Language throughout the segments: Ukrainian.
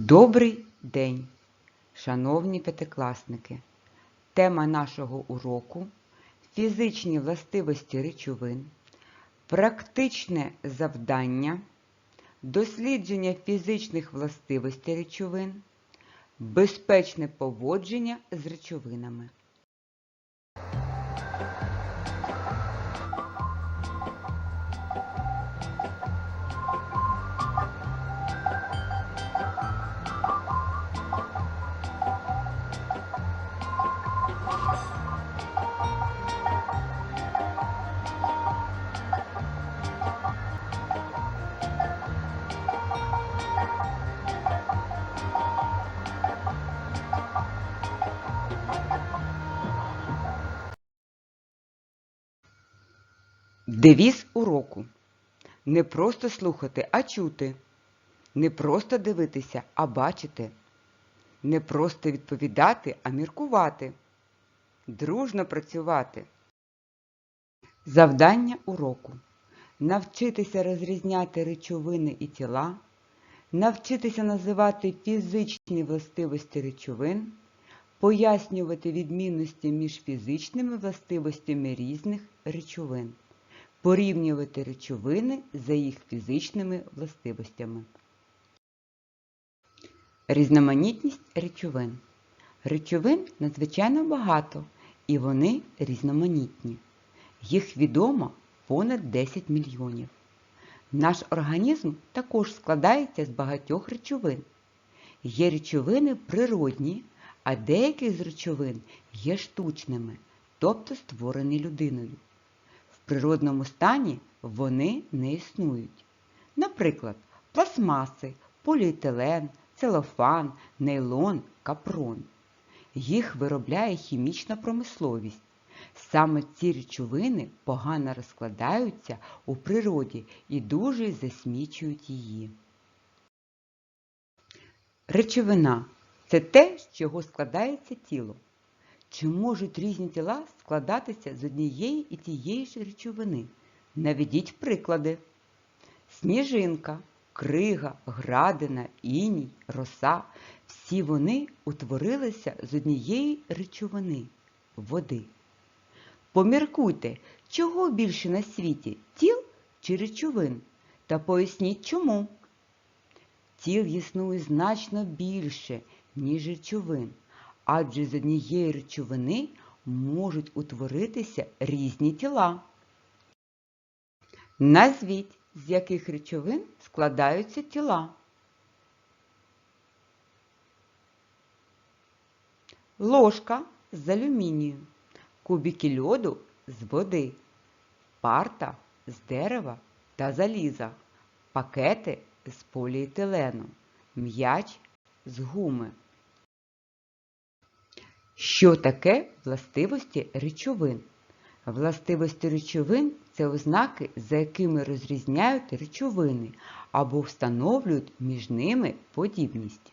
Добрий день, шановні п'ятикласники! Тема нашого уроку фізичні властивості речовин, практичне завдання, дослідження фізичних властивостей речовин, безпечне поводження з речовинами. Девіз уроку. Не просто слухати, а чути. Не просто дивитися, а бачити. Не просто відповідати, а міркувати. Дружно працювати. Завдання уроку. Навчитися розрізняти речовини і тіла, навчитися називати фізичні властивості речовин, пояснювати відмінності між фізичними властивостями різних речовин, порівнювати речовини за їх фізичними властивостями. Різноманітність речовин. Речовин надзвичайно багато, і вони різноманітні. Їх відомо понад 10 мільйонів. Наш організм також складається з багатьох речовин. Є речовини природні, а деякі з речовин є штучними, тобто створені людиною. Природному стані вони не існують. Наприклад, пластмаси, поліетилен, целофан, нейлон, капрон. Їх виробляє хімічна промисловість. Саме ці речовини погано розкладаються у природі і дуже засмічують її. Речовина це те, з чого складається тіло. Чи можуть різні тіла складатися з однієї і тієї ж речовини? Наведіть приклади. Сніжинка, крига, градина, іній, роса всі вони утворилися з однієї речовини води. Поміркуйте, чого більше на світі тіл чи речовин? Та поясніть чому. Тіл існує значно більше, ніж речовин, адже з однієї речовини можуть утворитися різні тіла. Назвіть, з яких речовин складаються тіла. Ложка з алюмінію, кубики льоду з води, парта з дерева та заліза, пакети з поліетилену, м'яч з гуми. Що таке властивості речовин? Властивості речовин це ознаки, за якими розрізняють речовини або встановлюють між ними подібність.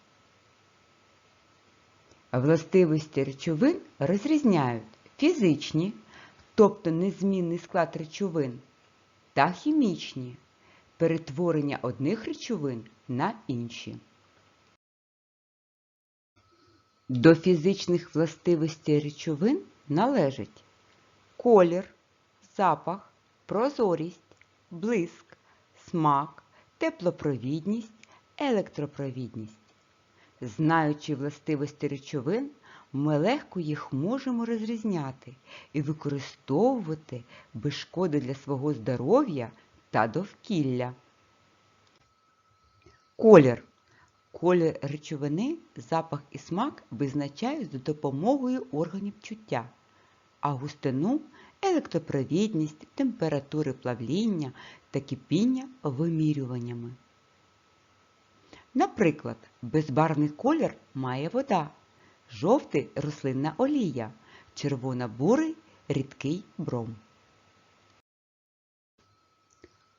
Властивості речовин розрізняють фізичні, тобто незмінний склад речовин, та хімічні перетворення одних речовин на інші. До фізичних властивостей речовин належать колір, запах, прозорість, блиск, смак, теплопровідність, електропровідність. Знаючи властивості речовин, ми легко їх можемо розрізняти і використовувати без шкоди для свого здоров'я та довкілля. Колір. Колір речовини, запах і смак визначають за допомогою органів чуття, а густину електропровідність, температури плавління та кипіння вимірюваннями. Наприклад, безбарвний колір має вода, жовтий рослинна олія, червоно-бурий рідкий бром.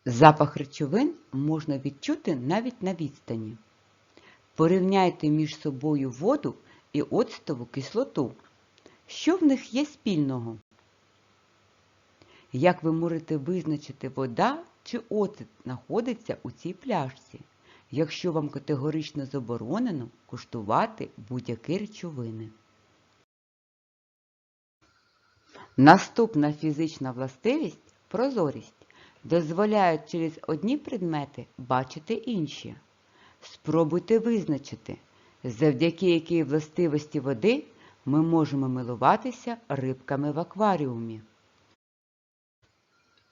Запах речовин можна відчути навіть на відстані. Порівняйте між собою воду і оцтову кислоту. Що в них є спільного? Як ви можете визначити вода чи оцет знаходиться у цій пляшці? якщо вам категорично заборонено куштувати будь-які речовини. Наступна фізична властивість прозорість дозволяє через одні предмети бачити інші. Спробуйте визначити, завдяки якій властивості води ми можемо милуватися рибками в акваріумі.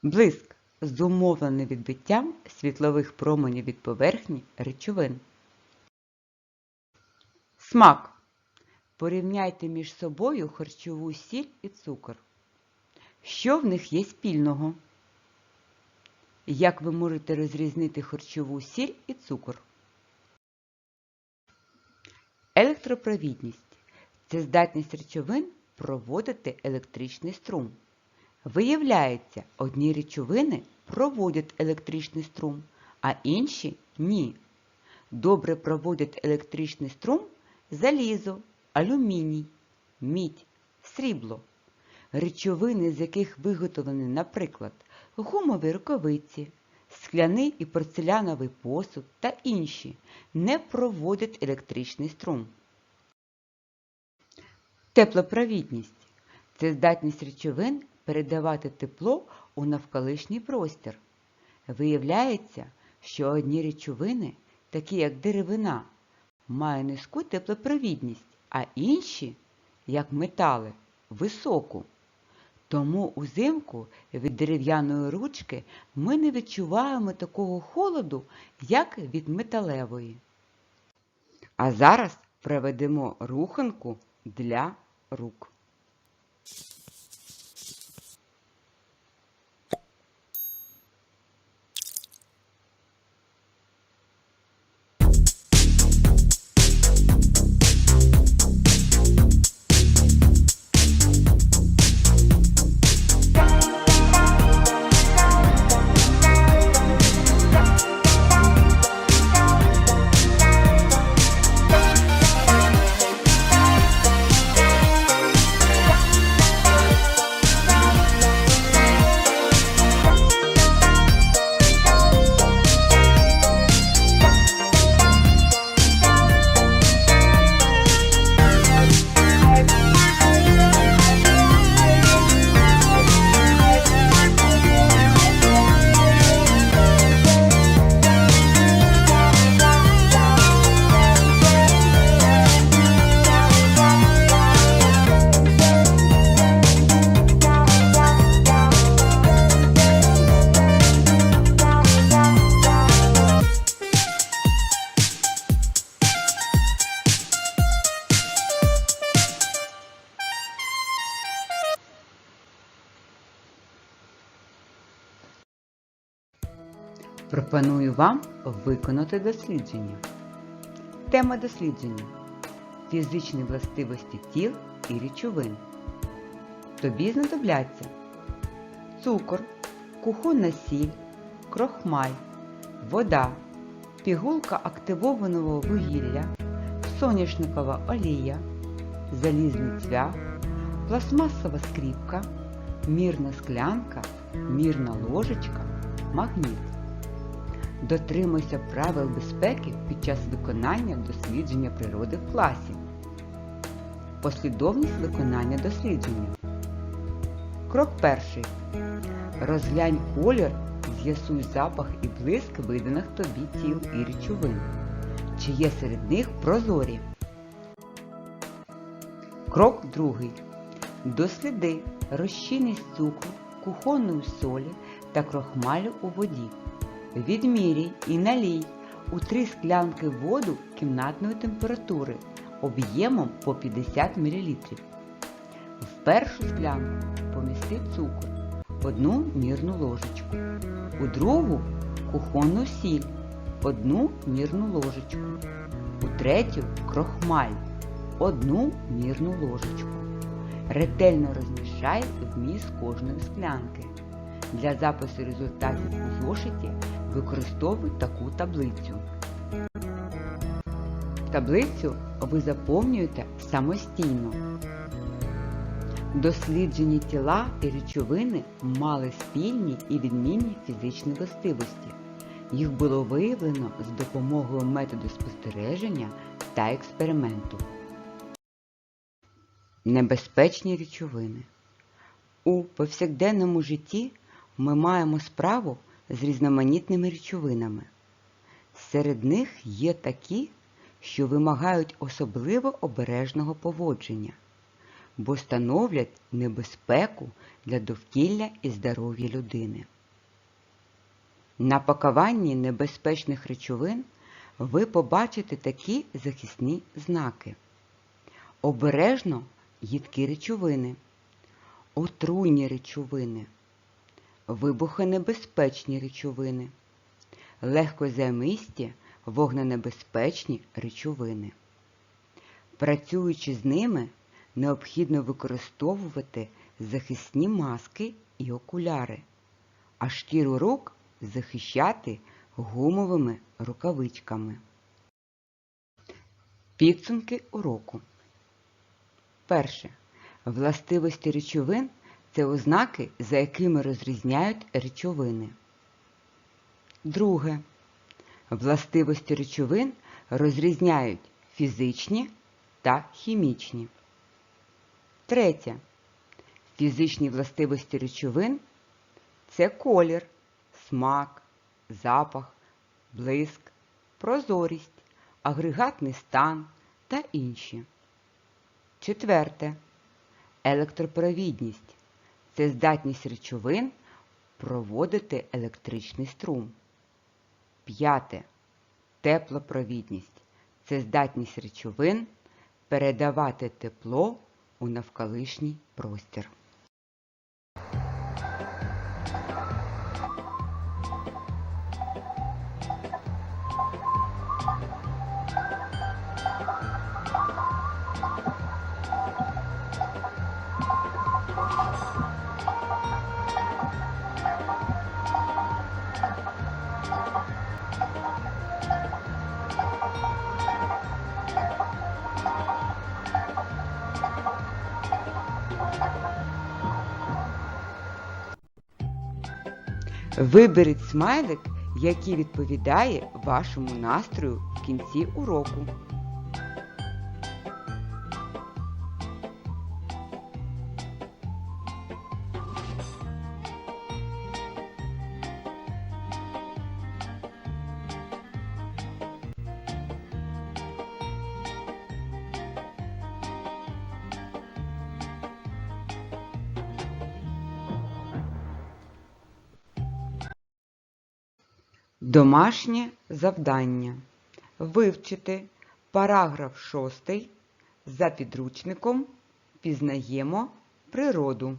Блиск зумовлений відбиттям світлових променів від поверхні речовин. Смак. Порівняйте між собою харчову сіль і цукор. Що в них є спільного? Як ви можете розрізнити харчову сіль і цукор? Електропровідність це здатність речовин проводити електричний струм. Виявляється, одні речовини проводять електричний струм, а інші ні. Добре проводять електричний струм залізо, алюміній, мідь, срібло. Речовини, з яких виготовлені, наприклад, гумові рукавиці, скляний і порцеляновий посуд та інші, не проводять електричний струм. Теплопровідність це здатність речовин передавати тепло у навколишній простір. Виявляється, що одні речовини, такі як деревина, мають низьку теплопровідність, а інші, як метали, високу. Тому узимку від дерев'яної ручки ми не відчуваємо такого холоду, як від металевої. А зараз проведемо руханку для рук. Пропоную вам виконати дослідження. Тема дослідження фізичні властивості тіл і речовин. Тобі знадобляться цукор, кухонна сіль, крохмаль, вода, пігулка активованого вугілля, соняшникова олія, залізний цвях, пластмасова скріпка, мірна склянка, мірна ложечка, магніт. Дотримуйся правил безпеки під час виконання дослідження природи в класі. Послідовність виконання дослідження. Крок перший. Розглянь колір, з'ясуй запах і блиск виданих тобі тіл і речовин. Чи є серед них прозорі. Крок другий. Досліди розчинність цукру, кухонної солі та крохмалю у воді. Відміряй і налій у три склянки воду кімнатної температури об'ємом по 50 мл. В першу склянку помісти цукор, одну мірну ложечку, у другу кухонну сіль, одну мірну ложечку, у третю крохмаль, одну мірну ложечку. Ретельно розмішай вміст кожної склянки. Для запису результатів у зошиті використовуй таку таблицю. Таблицю ви заповнюєте самостійно. Досліджені тіла і речовини мали спільні і відмінні фізичні властивості. Їх було виявлено з допомогою методу спостереження та експерименту. Небезпечні речовини. У повсякденному житті ми маємо справу з різноманітними речовинами. Серед них є такі, що вимагають особливо обережного поводження, бо становлять небезпеку для довкілля і здоров'я людини. На пакуванні небезпечних речовин ви побачите такі захисні знаки. Обережно їдкі речовини, отруйні речовини, вибухонебезпечні речовини, легкозаймисті вогненебезпечні речовини. Працюючи з ними, необхідно використовувати захисні маски і окуляри, а шкіру рук захищати гумовими рукавичками. Підсумки уроку. Перше. Властивості речовин це ознаки, за якими розрізняють речовини. Друге. Властивості речовин розрізняють фізичні та хімічні. Третє. Фізичні властивості речовин це колір, смак, запах, блиск, прозорість, агрегатний стан та інші. Четверте. Електропровідність це здатність речовин проводити електричний струм. П'яте. Теплопровідність це здатність речовин передавати тепло у навколишній простір. Виберіть смайлик, який відповідає вашому настрою в кінці уроку. Домашнє завдання. Вивчити параграф 6 за підручником Пізнаємо природу.